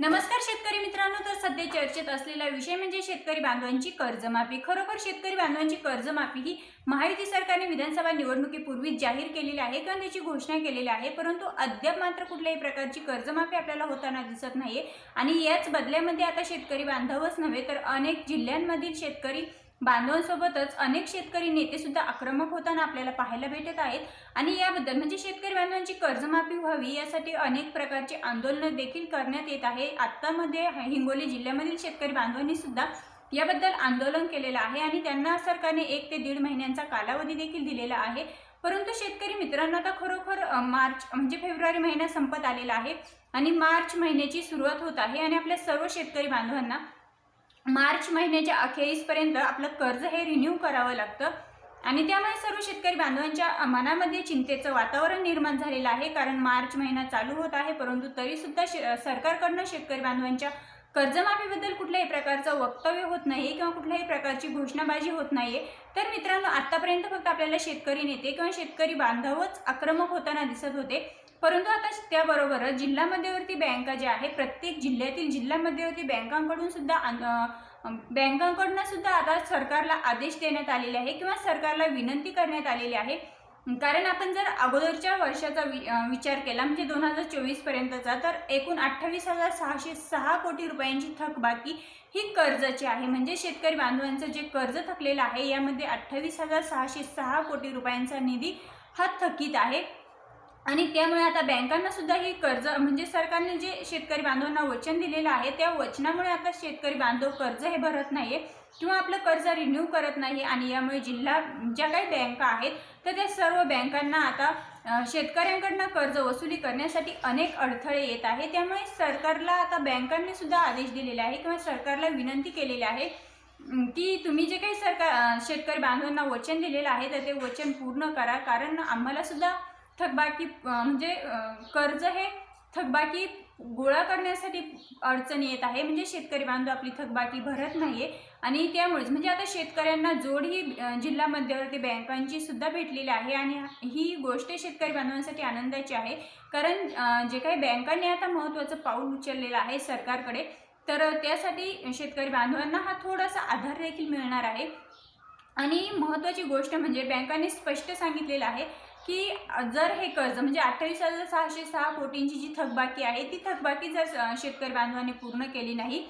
नमस्कार शेतकरी मित्रांनो तर सध्या चर्चेत असलेला विषय म्हणजे शेतकरी बांधवांची कर्जमाफी. खरोखर शेतकरी बांधवांची कर्जमाफी ही महायुती सरकारने विधानसभा निवडणुकीपूर्वीच जाहीर केलेली आहे किंवा त्याची घोषणा केलेली आहे. परंतु अद्याप मात्र कुठल्याही प्रकारची कर्जमाफी आपल्याला होताना दिसत नाहीये. आणि याच बदल्यामध्ये आता शेतकरी बांधवच नव्हे तर अनेक जिल्ह्यांमधील शेतकरी बांधवांसोबतच अनेक शेतकरी नेते सुद्धा आक्रमक होताना आपल्याला पाहायला भेटत आहेत. आणि याबद्दल म्हणजे शेतकरी बांधवांची कर्जमाफी व्हावी यासाठी अनेक प्रकारची आंदोलनं देखील करण्यात येत आहे. आत्तामध्ये हिंगोली जिल्ह्यामधील शेतकरी बांधवांनी सुद्धा याबद्दल आंदोलन केलेलं आहे आणि त्यांना सरकारने एक ते दीड महिन्यांचा कालावधी देखील दिलेला आहे. परंतु शेतकरी मित्रांनो आता खरोखर मार्च म्हणजे फेब्रुवारी महिना संपत आलेला आहे आणि मार्च महिन्याची सुरुवात होत आहे आणि आपल्या सर्व शेतकरी बांधवांना मार्च महिन्याच्या अखेरीसपर्यंत आपलं कर्ज हे रिन्यू करावं लागतं. आणि त्यामुळे सर्व शेतकरी बांधवांच्या मनामध्ये चिंतेचं वातावरण निर्माण झालेलं आहे. कारण मार्च महिना चालू होत आहे परंतु तरीसुद्धा शे सरकारकडनं शेतकरी बांधवांच्या कर्जमाफीबद्दल कुठल्याही प्रकारचं वक्तव्य होत नाही किंवा कुठल्याही प्रकारची घोषणाबाजी होत नाही आहे तर मित्रांनो आत्तापर्यंत फक्त आपल्याला शेतकरी नेते किंवा शेतकरी बांधवच आक्रमक होताना दिसत होते. परंतु आता त्याबरोबरच जिल्हा मध्यवर्ती बँका ज्या आहे प्रत्येक जिल्ह्यातील जिल्हा मध्यवर्ती बँकांकडून सुद्धा बँकांकडून सुद्धा आता सरकारला आदेश देण्यात आलेले आहे किंवा सरकारला विनंती करण्यात आलेली आहे. कारण आपण जर अगोदरच्या वर्षाचा वि विचार केला म्हणजे दोन हजार चोवीस पर्यंतचा तर एकूण अठ्ठावीस हजार सहाशे सहा कोटी रुपयांची थकबाकी ही कर्जाची आहे. म्हणजे शेतकरी बांधवांचं जे कर्ज थकलेलं आहे यामध्ये अठ्ठावीस हजार सहाशे सहा कोटी रुपयांचा निधी हा थकीत आहे. आणि त्यामुळे आता बँकांना सुद्धा हे कर्ज म्हणजे सरकारने जे शेतकरी बांधवांना वचन दिलेलं आहे त्या वचनामुळे आता शेतकरी बांधव कर्ज हे भरत नाहीये किंवा आपलं कर्ज रिन्यू करत नाही आणि यामुळे जिल्हा ज्या काही बँका आहेत तर त्या सर्व बँकांना आता शेतकऱ्यांकडनं कर्ज वसुली करण्यासाठी अनेक अडथळे येत आहे त्यामुळे सरकारला आता बँकांनी सुद्धा आदेश दिलेले आहे किंवा सरकारला विनंती केलेली आहे की तुम्ही जे काही सरकार शेतकरी बांधवांना वचन दिलेलं आहे तर ते वचन पूर्ण करा. कारण आम्हाला सुद्धा थकबाकी म्हणजे कर्ज हे थकबाकी गोळा करण्यासाठी अडचण येत आहे. म्हणजे शेतकरी बांधव आपली थकबाकी भरत नाही आहे आणि त्यामुळेच म्हणजे आता शेतकऱ्यांना जोड ही जिल्हा मध्यवर्ती बँकांची सुद्धा भेटलेली आहे आणि ही गोष्ट शेतकरी बांधवांसाठी आनंदाची आहे. कारण जे काही बँकांनी आता महत्त्वाचं पाऊल उचललेलं आहे सरकारकडे तर त्यासाठी शेतकरी बांधवांना हा थोडासा आधार देखील मिळणार आहे. आणि महत्त्वाची गोष्ट म्हणजे बँकांनी स्पष्ट सांगितलेलं आहे की जर हे कर्ज म्हणजे अठ्ठावीस हजार सहाशे सहा कोटींची जी थकबाकी आहे ती थकबाकी जर शेतकरी बांधवाने पूर्ण केली नाही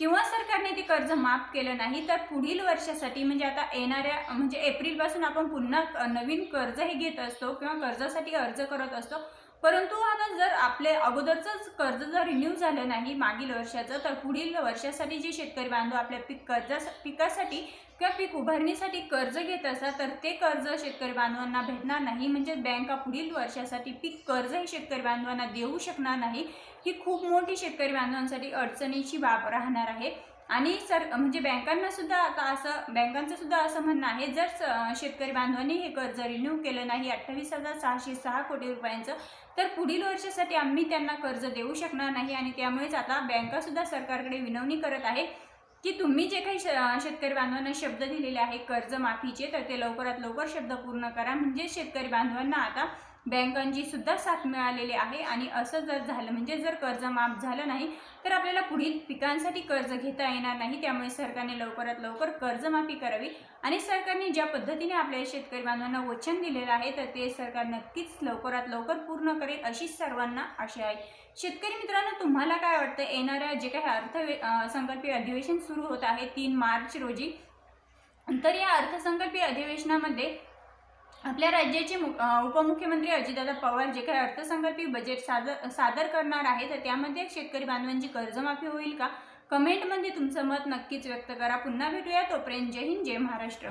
किंवा सरकारने ते कर्ज माफ केलं नाही तर पुढील वर्षासाठी म्हणजे आता येणाऱ्या म्हणजे एप्रिलपासून आपण पुन्हा नवीन कर्ज हे घेत असतो किंवा कर्जासाठी अर्ज करत असतो परंतु आता जर आपले अगोदरचंच कर्ज जर रिन्यू झालं नाही मागील वर्षाचं तर पुढील वर्षासाठी जे शेतकरी बांधव आपल्या पीक कर्जा पिकासाठी किंवा पीक उभारणीसाठी कर्ज घेत असतात तर ते कर्ज शेतकरी बांधवांना भेटणार नाही. म्हणजे बँका पुढील वर्षासाठी पीक कर्ज हे शेतकरी बांधवांना देऊ शकणार नाही. ही खूप मोठी शेतकरी बांधवांसाठी अडचणीची बाब राहणार आहे. आणि सर म्हणजे बँकांना सुद्धा आता असं बँकांचं सुद्धा असं म्हणणं आहे जर स- शेतकरी बांधवांनी हे कर्ज रिन्यू केलं नाही अठ्ठावीस हजार सहाशे सहा कोटी रुपयांचं तर पुढील वर्षासाठी आम्ही त्यांना कर्ज देऊ शकणार नाही आणि त्यामुळेच आता बँकासुद्धा सरकारकडे विनवणी करत आहे की तुम्ही जे काही श- शेतकरी बांधवांना शब्द दिलेले आहे कर्जमाफीचे तर ते लवकरात लवकर शब्द पूर्ण करा. म्हणजे शेतकरी बांधवांना आता बँकांची सुद्धा साथ मिळालेली आहे. आणि असं जर झालं म्हणजे जर कर्ज माफ झालं नाही तर आपल्याला पुढील पिकांसाठी कर्ज घेता येणार नाही. त्यामुळे सरकारने लवकरात लवकर कर्जमाफी करावी. आणि सरकारने ज्या पद्धतीने आपल्या शेतकरी बांधवांना वचन दिलेलं आहे तर ते सरकार नक्कीच लवकरात लवकर पूर्ण करेल अशी सर्वांना आशा आहे. शेतकरी मित्रांनो तुम्हाला काय वाटतं? येणाऱ्या जे काही अर्थ संकल्पीय अधिवेशन सुरू होत आहे तीन मार्च रोजी. तर या अर्थसंकल्पीय अधिवेशनामध्ये आपल्या राज्याचे मु- उपमुख्यमंत्री अजितदादा पवार जे काही अर्थसंकल्पीय बजेट सादर सादर करणार आहे तर त्यामध्ये शेतकरी बांधवांची कर्जमाफी होईल का? कमेंटमध्ये तुमचं मत नक्कीच व्यक्त करा. पुन्हा भेटूया. तोपर्यंत जय हिंद जय महाराष्ट्र.